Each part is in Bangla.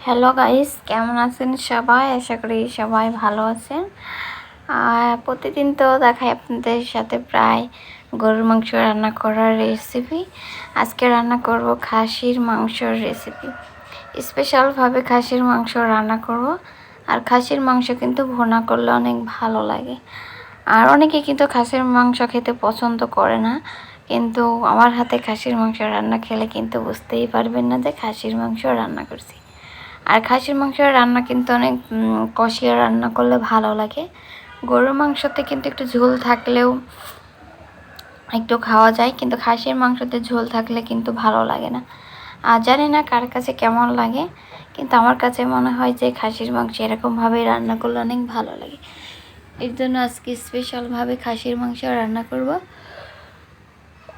হ্যালো গাইস কেমন আছেন সবাই? আশা করি সবাই ভালো আছেন। আর প্রতিদিন তো দেখাই আপনাদের সাথে প্রায় গরুর মাংস রান্না করার রেসিপি আজকে রান্না করব খাসির মাংসর রেসিপি স্পেশালভাবে খাসির মাংস রান্না করব। আর খাসির মাংস কিন্তু ভোনা করলে অনেক ভালো লাগে। আর অনেকে কিন্তু খাসির মাংস খেতে পছন্দ করে না। কিন্তু আমার হাতে খাসির মাংস রান্না খেলে কিন্তু বুঝতেই পারবেন না যে খাসির মাংস রান্না করছি। আর খাসির মাংসের রান্না কিন্তু অনেক কষিয়ে রান্না করলে ভালো লাগে। গরুর মাংসতে কিন্তু একটু ঝোল থাকলেও একটু খাওয়া যায়, কিন্তু খাসির মাংসতে ঝোল থাকলে কিন্তু ভালো লাগে না। আর জানি না কার কাছে কেমন লাগে, কিন্তু আমার কাছে মনে হয় যে খাসির মাংস এরকমভাবে রান্না করলে অনেক ভালো লাগে। এর জন্য আজকে স্পেশালভাবে খাসির মাংস রান্না করব।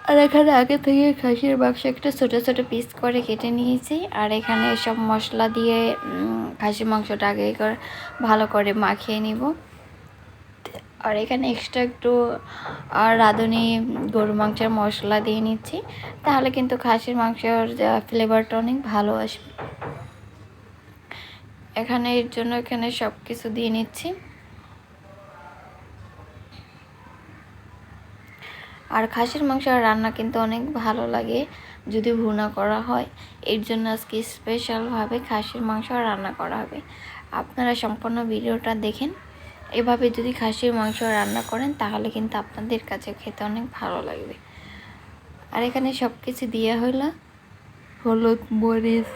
আর এখানে আগে থেকে খাসির মাংস একটা ছোটো ছোটো পিস করে কেটে নিয়েছি। আর এখানে সব মশলা দিয়ে খাসির মাংসটা আগে করে ভালো করে মাখিয়ে নিব। আর এখানে এক্সট্রা একটু আর রাঁধুনি গরু মাংসের মশলা দিয়ে নিচ্ছি। তাহলে কিন্তু খাসির মাংসের ফ্লেভারটা অনেক ভালো আসবে। এখানে এর জন্য এখানে সব কিছু দিয়ে নিচ্ছি। আর খাসির মাংস রান্না কিন্তু অনেক ভালো লাগে যদি ভুনা করা হয়। এর জন্য আজকে স্পেশালভাবে খাসির মাংস রান্না করা হবে। আপনারা সম্পূর্ণ ভিডিওটা দেখেন। এভাবে যদি খাসির মাংস রান্না করেন, তাহলে কিন্তু আপনাদের কাছে খেতে অনেক ভালো লাগবে। আর এখানে সব কিছু দেওয়া হইল। হলুদ, মরিচ,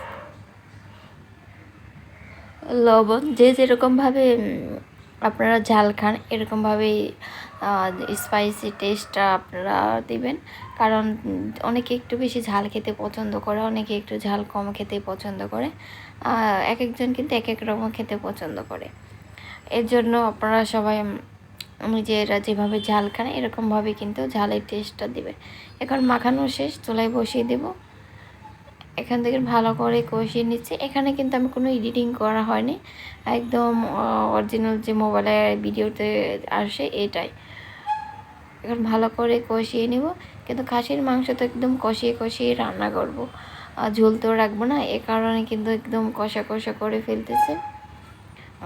লবণ, যে যেরকমভাবে আপনারা ঝাল খান, এরকমভাবেই স্পাইসি টেস্টটা আপনারা দিবেন। কারণ অনেকে একটু বেশি ঝাল খেতে পছন্দ করে, অনেকে একটু ঝাল কম খেতে পছন্দ করে। এক একজন কিন্তু এক এক রকম খেতে পছন্দ করে। এর জন্য আপনারা সবাই নিজেরা যেভাবে ঝাল খান, এরকমভাবে কিন্তু ঝালের টেস্টটা দিবে এখন মাখানো শেষ, চুলায় বসিয়ে দেবো। এখান থেকে ভালো করে কষিয়ে নিচ্ছি। এখানে কিন্তু আমি কোনো এডিটিং করা হয়নি। একদম অরিজিনাল যে মোবাইলে ভিডিওতে আসে এটাই। এখন ভালো করে কষিয়ে নিব। কিন্তু খাসির মাংস তো একদম কষিয়ে কষিয়ে রান্না করব। ঝোল তো রাখব না, এ কারণে কিন্তু একদম কষা কষা করে ফেলতেছে।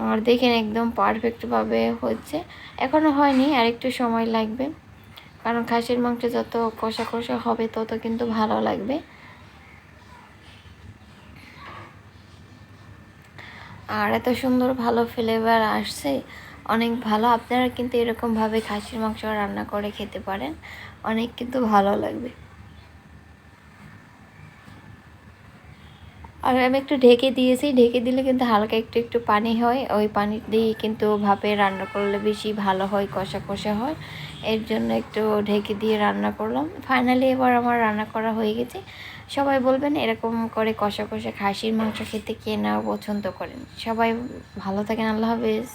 আর দেখেন একদম পারফেক্টভাবে হচ্ছে। এখনও হয়নি আর একটু সময় লাগবে। কারণ খাসির মাংস যত কষা কষা হবে তত কিন্তু ভালো লাগবে। আর এত সুন্দর ভালো ফ্লেভার আসছে। অনেক ভালো। আপনারা কিন্তু এরকমভাবে খাসির মাংস রান্না করে খেতে পারেন। অনেক কিন্তু ভালো লাগবে। আর আমি একটু ঢেকে দিয়েছি। ঢেকে দিলে কিন্তু হালকা একটু একটু পানি হয়। ওই পানি দিয়ে কিন্তু ভাপে রান্না করলে বেশি ভালো হয়, কষা কষা হয়। এর জন্য একটু ঢেকে দিয়ে রান্না করলাম। ফাইনালি এবার আমার রান্না করা হয়ে গেছে। সবাই বলবেন এরকম করে কষা কষা খাসির মাংস খেতে কে না পছন্দ করেন। সবাই ভালো থাকেন, আল্লাহ হাফেজ।